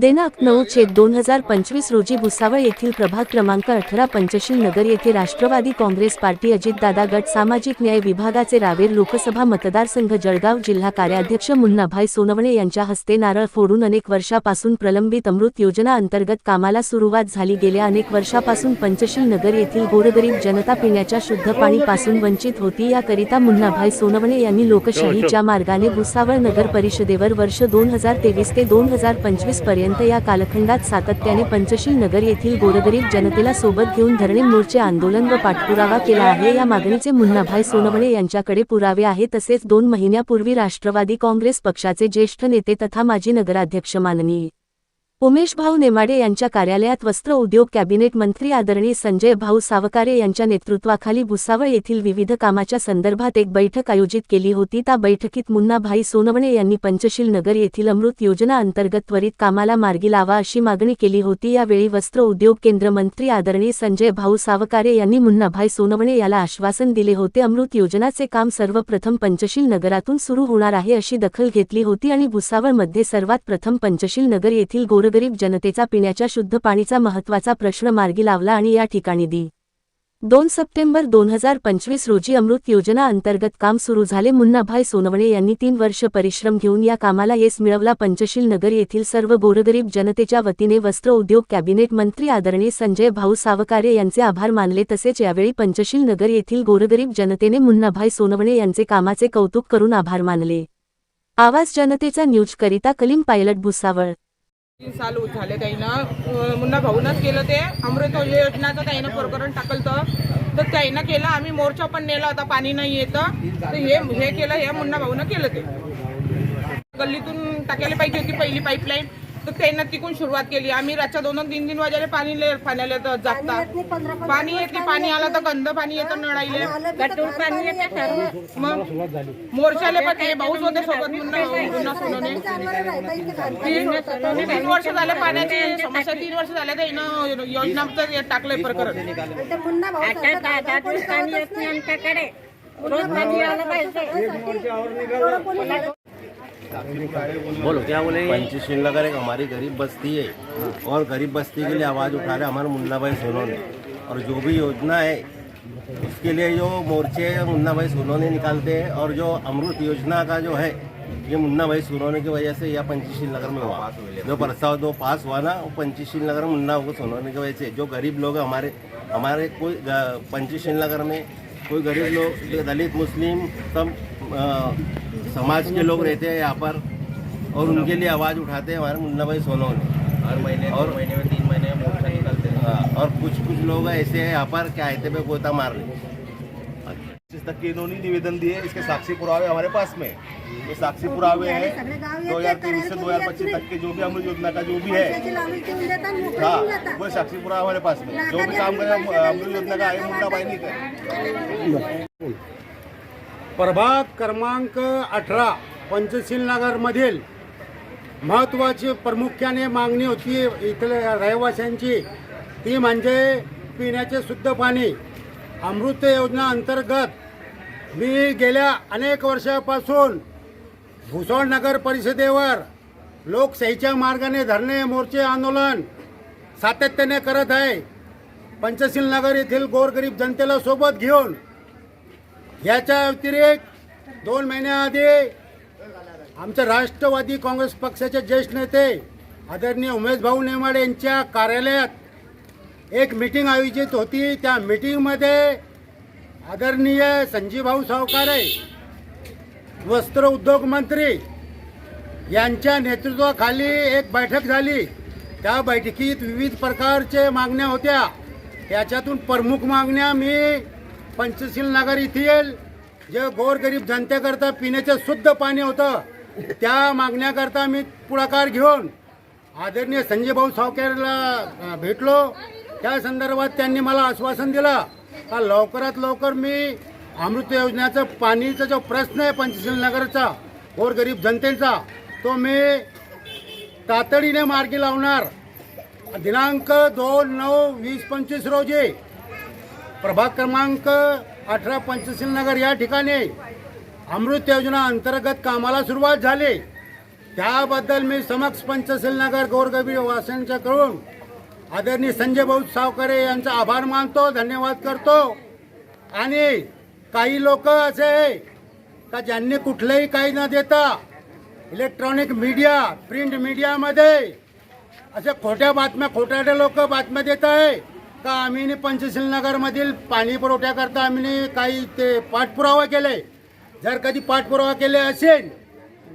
दिनांक नऊ छेद दोन हजार पंचवीस रोजी भुसावळ येथील प्रभाग क्रमांक अठरा पंचशील नगर येथे राष्ट्रवादी काँग्रेस पार्टी अजितदादा गट सामाजिक न्याय विभागाचे रावेर लोकसभा मतदारसंघ जळगाव जिल्हा कार्याध्यक्ष मुन्नाभाई सोनवणे यांच्या हस्ते नारळ फोडून अनेक वर्षापासून प्रलंबित अमृत योजना अंतर्गत कामाला सुरुवात झाली. गेल्या अनेक वर्षापासून पंचशील नगर येथील गोरगरीब जनता पिण्याच्या शुद्ध पाणीपासून वंचित होती. याकरिता मुन्नाभाई सोनवणे यांनी लोकशाहीच्या मार्गाने भुसावळ नगर परिषदेवर वर्ष दोन हजार तेवीस ते दोन हजार पंचवीसपर्यंत या कालखंडात सातत्याने पंचशील नगर येथील गोरगरीब जनतेला सोबत घेऊन धरणे मोर्चे आंदोलन व पाठपुरावा केला आहे. या मागणीचे मुन्नाभाई सोनवणे यांच्याकडे पुरावे आहे तसेच दोन महिन्यापूर्वी राष्ट्रवादी काँग्रेस पक्षाचे ज्येष्ठ नेते तथा माजी नगराध्यक्ष माननीय उमेश भाऊ नेमाडे यांच्या कार्यालयात वस्त्र उद्योग कॅबिनेट मंत्री आदरणीय संजय भाऊ सावकारे यांच्या नेतृत्वाखाली भुसावळ येथील विविध कामाच्या संदर्भात एक बैठक आयोजित केली होती. त्या बैठकीत मुन्नाभाई सोनवणे यांनी पंचशील नगर येथील अमृत योजना अंतर्गत त्वरित कामाला मार्गी लावा अशी मागणी केली होती. यावेळी वस्त्र उद्योग केंद्र मंत्री आदरणीय संजय भाऊ सावकारे यांनी मुन्नाभाई सोनवणे याला आश्वासन दिले होते. अमृत योजनाचे काम सर्वप्रथम पंचशील नगरातून सुरू होणार आहे अशी दखल घेतली होती आणि भुसावळमध्ये सर्वात प्रथम पंचशील नगर येथील गोर गोरगरीब जनतेचा पिण्याच्या शुद्ध पाणीचा महत्त्वाचा प्रश्न मार्गी लावला आणि या ठिकाणी दी. दोन सप्टेंबर दोन हजार पंचवीस रोजी अमृत योजना अंतर्गत काम सुरू झाले. मुन्नाभाई सोनवणे यांनी तीन वर्ष परिश्रम घेऊन या कामाला येस मिळवला. पंचशील नगर येथील सर्व गोरगरीब जनतेच्या वतीने वस्त्र उद्योग कॅबिनेट मंत्री आदरणीय संजय भाऊ सावकारे यांचे आभार मानले. तसेच यावेळी पंचशील नगर येथील गोरगरीब जनतेने मुन्नाभाई सोनवणे यांचे कामाचे कौतुक करून आभार मानले. आवाज जनतेचा न्यूज करिता कलीम पायलट भुसावळ. तीन साल झाले त्याईनं मुन्ना भाऊनच केलं ते. अमृत योजनाचं त्याईनं प्रकरण टाकलं तर त्याईनं केलं आम्ही मोर्चा पण नेला होता पाणी नाही येतं. तर हे हे केलं हे मुन्ना भाऊनं केलं ते. गल्लीतून टाकायला पाहिजे होती पहिली पाईपलाईन तर त्याईनं तिकून सुरुवात केली? आम्ही रातच्या दोन दोन तीन तीन वाजायला पाणी ले- पाण्याला तर जातात पाणी येते पाणी आलं तर गंद पाणी येतं नळाईले गटूळ पाणी येते. मग मोर्चाले पण हे भाऊच होते सोबत मुन्ना तीन वर्ष झाले पाण्याची समस्या तीन वर्ष झाले तर हिनं योजनाचं हे टाकलंय प्रकरण. पाणी येत नाही आमच्याकडे. रोज पाणी आलं पाहिजे. बोलो, क्या बोले पंचशील नगर एक हमारी गरीब बस्ती है और गरीब बस्ती के लिए आवाज़ उठा रहे हमारे मुन्ना भाई सोनों ने और जो भी योजना है, उसके लिए जो मोर्चे मुन्ना भाई सोनों ने निकालते हैं और जो अमृत योजना का जो है, ये मुन्ना भाई सोनोने की वजह से यह पंचशील नगर में हुआ। जो प्रस्ताव दो पास हुआ ना, वो पंचशील नगर मुन्ना को सोनोने की वजह से। जो गरीब लोग हमारे हमारे कोई पंचशील नगर में कोई गरीब लोग दलित, मुस्लिम, सब समाज के लोग रहते हैं यहाँ पर और उनके लिए आवाज़ उठाते हैं हमारे मुन्ना भाई सोनों ने। हर महीने और- और महीने में तीन महीने में मोर्चा निकलते हैं। हाँ, और कुछ कुछ लोग ऐसे हैं यहाँ पर क्या आते पे गोता मारने पच्चीस तक के इन्होंने निवेदन दिए इसके साक्षी पुरावे हमारे पास में। ये साक्षी पुरावे हैं दो हज़ार तेईस से दो हज़ार पच्चीस तक के जो भी अमृत योजना का जो भी है। हाँ वो साक्षी पुरावा हमारे पास में जो भी काम करे अमृत योजना का आहे मुन्ना बाई नहीं करे। प्रभाग क्रमांक अठरा पंचशील नगरमधील महत्त्वाची प्रामुख्याने मागणी होती इथल्या रहिवाशांची. ती म्हणजे पिण्याचे शुद्ध पाणी. अमृत योजना अंतर्गत मी गेल्या अनेक वर्षापासून भुसवळ नगर परिषदेवर लोकशाहीच्या मार्गाने धरणे मोर्चे आंदोलन सातत्याने करत आहे. पंचशील नगर येथील गोरगरीब जनतेला सोबत घेऊन याच्या व्यतिरिक्त दोन महिन्याआधी आमच्या राष्ट्रवादी काँग्रेस पक्षाचे ज्येष्ठ नेते आदरणीय उमेश भाऊ नेमाडे यांच्या कार्यालयात एक मीटिंग आयोजित होती. त्या मीटिंगमध्ये आदरणीय संजीवभाऊ सावकारे वस्त्र उद्योग मंत्री यांच्या नेतृत्वाखाली एक बैठक झाली. त्या बैठकीत विविध प्रकारचे मागण्या होत्या. त्याच्यातून प्रमुख मागण्या मी पंचशील नगर येथील जे गोरगरीब जनतेकरता पिण्याचं शुद्ध पाणी होतं त्या मागण्याकरता मी पुढाकार घेऊन आदरणीय संजय भाऊ सावकेरला भेटलो. त्या संदर्भात त्यांनी मला आश्वासन दिलं का लवकरात लवकर मी अमृत योजनेचं पाणीचा जो प्रश्न आहे पंचशील नगरचा गोरगरीब जनतेचा तो मी तातडीने मार्गी लावणार. दिनांक दोन नऊ वीस पंचवीस रोजी प्रभाग क्रमांक अठरा पंचशील नगर या ठिकाणी अमृत योजना अंतर्गत कामाला सुरुवात झाली. त्याबद्दल मी समक्ष पंचशील नगर गोरगबीर वासियांच्याकडून आदरणीय संजय भाऊ सावकारे यांचा आभार मानतो धन्यवाद करतो. आणि काही लोक असे आहे का ज्यांनी कुठलंही काही न देता इलेक्ट्रॉनिक मीडिया प्रिंट मीडियामध्ये अशा खोट्या बातम्या खोटाटे लोक बातम्या देत आहे. का आम्ही पंचशील नगरमधील पाणी पुरवठ्याकरता आम्ही काही ते पाठपुरावा केले जर कधी पाठपुरावा केले असेल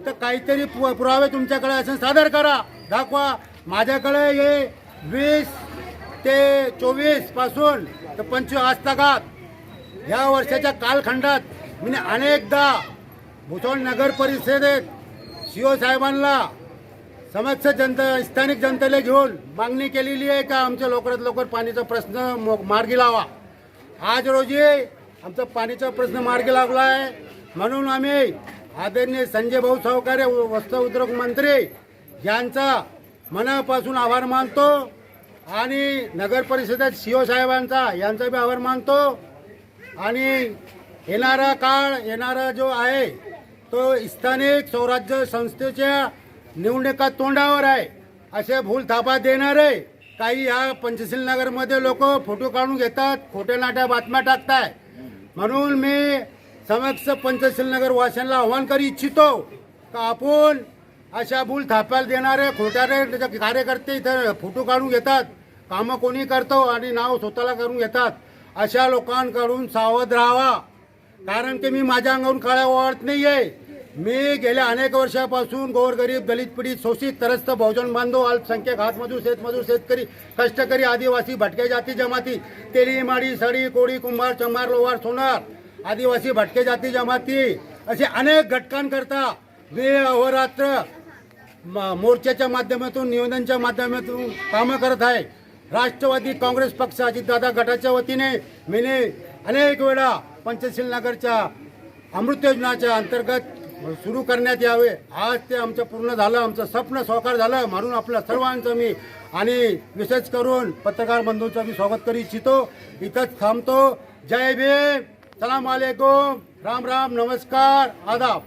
तर काहीतरी पु- पुरावे तुमच्याकडे असेल सादर करा. दाखवा. माझ्याकडे हे वीस ते चोवीसपासून तर पंचवीस आजतागात ह्या वर्षाच्या कालखंडात मी अनेकदा भुसवळ नगर परिषदेत सीओ साहेबांना समक्ष जनता स्थानिक जनतेला घेऊन मागणी केलेली आहे का आमच्या लवकरात लवकर पाणीचा प्रश्न मो- मार्गी लावा? आज रोजी आमचा पाणीचा प्रश्न मार्गी लागला आहे म्हणून आम्ही आदरणीय संजय भाऊ सावकारे व- वस्त्र उद्योग मंत्री यांचा मनापासून आभार मानतो आणि नगर परिषदेत सीओ साहेबांचा यांचा बी आभार मानतो. आणि येणारा काळ येणारा जो आहे तो स्थानिक स्वराज्य संस्थेच्या निवडणुका तोंडावर आहे. असे भूल थापा देणारे काही या पंचशील नगरमध्ये लोक फोटो काढून घेतात खोट्या नाट्या बातम्या टाकताय. म्हणून मी समक्ष पंचशील नगर वाशांना आव्हान करू इच्छितो का आपण अशा भूल थाप्याला देणारे खोट्यारे कार्यकर्ते इथं फोटो काढून घेतात कामं कोणी करतो आणि नाव स्वतःला करून घेतात अशा लोकांकडून सावध राहावा. कारण की मी माझ्या अंगावरून काळ्या नाही आहे मी गेल्या अनेक वर्षापासून गोरगरीब दलित पीडित शोषित त्रस्त बहुजन बांधव अल्पसंख्यक हातमजूर शेतमजूर शेतकरी कष्टकरी आदिवासी भटके जाती जमाती तेली माडी सडी कोळी कुंभार चंभार लोहार सोनार आदिवासी भटके जाती जमाती असे अनेक घटकांकरता वेळ अहोरात्र मोर्चाच्या माध्यमातून निवेदनच्या माध्यमातून कामं करत आहे. राष्ट्रवादी काँग्रेस पक्ष अजितदादा गटाच्या वतीने मी अनेक वेळा पंचशील नगरच्या अमृत योजनाच्या अंतर्गत सुरू करण्यात यावे. आज ते आमचं पूर्ण झालं आमचं स्वप्न साकार झालं म्हणून आपल्या सर्वांचं मी आणि विशेष करून पत्रकार बंधूंचं मी स्वागत करू इच्छितो. इथंच थांबतो. जय भीम. सलाम वालेकुम राम राम. नमस्कार. आदाब.